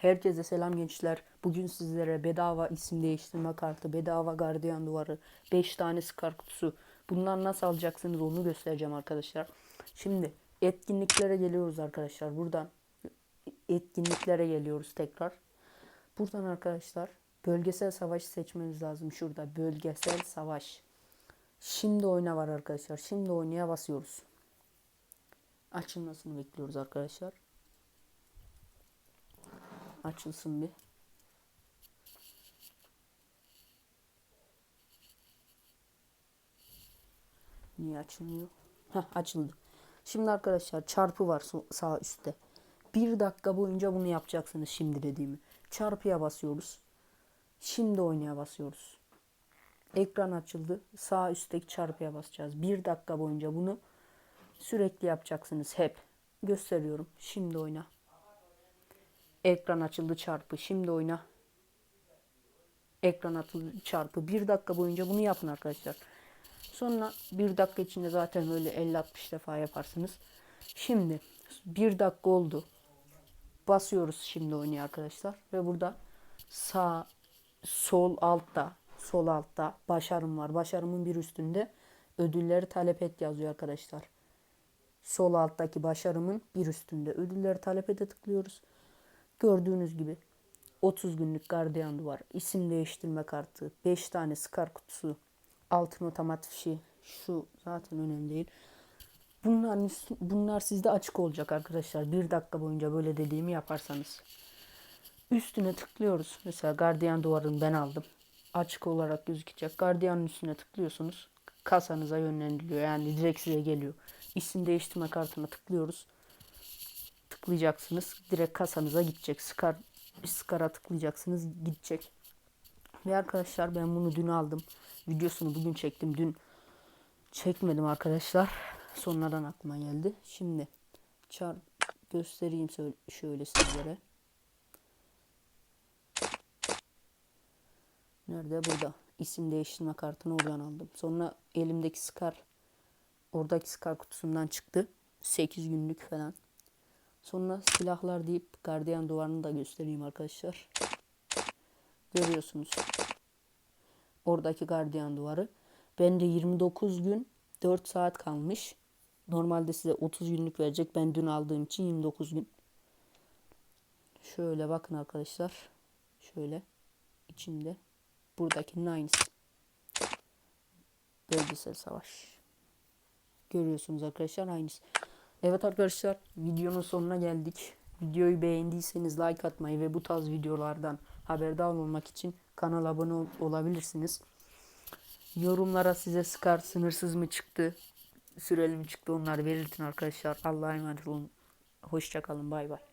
Herkese selam gençler. Bugün sizlere bedava isim değiştirme kartı, bedava gardiyan duvarı, 5 tane skar kutusu. Bunlar nasıl alacaksınız onu göstereceğim arkadaşlar. Şimdi etkinliklere geliyoruz arkadaşlar. Buradan etkinliklere geliyoruz tekrar. Buradan arkadaşlar bölgesel savaş seçmeniz lazım. Şurada bölgesel savaş. Şimdi oyna var arkadaşlar. Şimdi oynaya basıyoruz. Açılmasını bekliyoruz arkadaşlar. Açılsın bir. Niye açılmıyor? Heh açıldı. Şimdi arkadaşlar çarpı var sağ üstte. Bir dakika boyunca bunu yapacaksınız şimdi dediğimi. Çarpıya basıyoruz. Şimdi oynaya basıyoruz. Ekran açıldı. Sağ üstteki çarpıya basacağız. Bir dakika boyunca bunu sürekli yapacaksınız hep. Gösteriyorum. Şimdi oyna. Ekran açıldı çarpı. Şimdi oyna. Ekran açıldı çarpı. Bir dakika boyunca bunu yapın arkadaşlar. Sonra bir dakika içinde zaten böyle 50-60 defa yaparsınız. Şimdi bir dakika oldu. Basıyoruz şimdi oynuyor arkadaşlar. Ve burada sağ sol altta sol altta başarım var. Başarımın bir üstünde ödülleri talep et yazıyor arkadaşlar. Sol alttaki başarımın bir üstünde ödülleri talep ete tıklıyoruz. Gördüğünüz gibi 30 günlük gardiyan duvar, isim değiştirme kartı, 5 tane skar kutusu, altın otomat fişi. Şu zaten önemli değil. Bunlar, bunlar sizde açık olacak arkadaşlar. Bir dakika boyunca böyle dediğimi yaparsanız. Üstüne tıklıyoruz. Mesela gardiyan duvarını ben aldım. Açık olarak gözükecek. Gardiyanın üstüne tıklıyorsunuz. Kasanıza yönlendiriliyor. Yani direkt size geliyor. İsim değiştirme kartına tıklıyoruz. Tıklayacaksınız. Direkt kasanıza gidecek. Skar, skara tıklayacaksınız. Gidecek. Ve arkadaşlar ben bunu dün aldım. Videosunu bugün çektim. Dün çekmedim arkadaşlar. Sonradan aklıma geldi. Şimdi çar göstereyim şöyle sizlere. Nerede? Burada. İsim değiştirme kartını oradan aldım. Sonra elimdeki Scar oradaki Scar kutusundan çıktı. 8 günlük falan. Sonra silahlar deyip gardiyan duvarını da göstereyim arkadaşlar. Görüyorsunuz. Oradaki gardiyan duvarı. Bende 29 gün 4 saat kalmış. Normalde size 30 günlük verecek. Ben dün aldığım için 29 gün. Şöyle bakın arkadaşlar. Şöyle içinde. Buradakinin aynısı. Bölgesel savaş. Görüyorsunuz arkadaşlar aynısı. Evet arkadaşlar videonun sonuna geldik. Videoyu beğendiyseniz like atmayı ve bu tarz videolardan haberdar olmak için kanala abone ol olabilirsiniz. Yorumlara size Scar sınırsız mı çıktı, süreli mi çıktı onları belirtin arkadaşlar. Allah'a emanet olun. Hoşçakalın bay bay.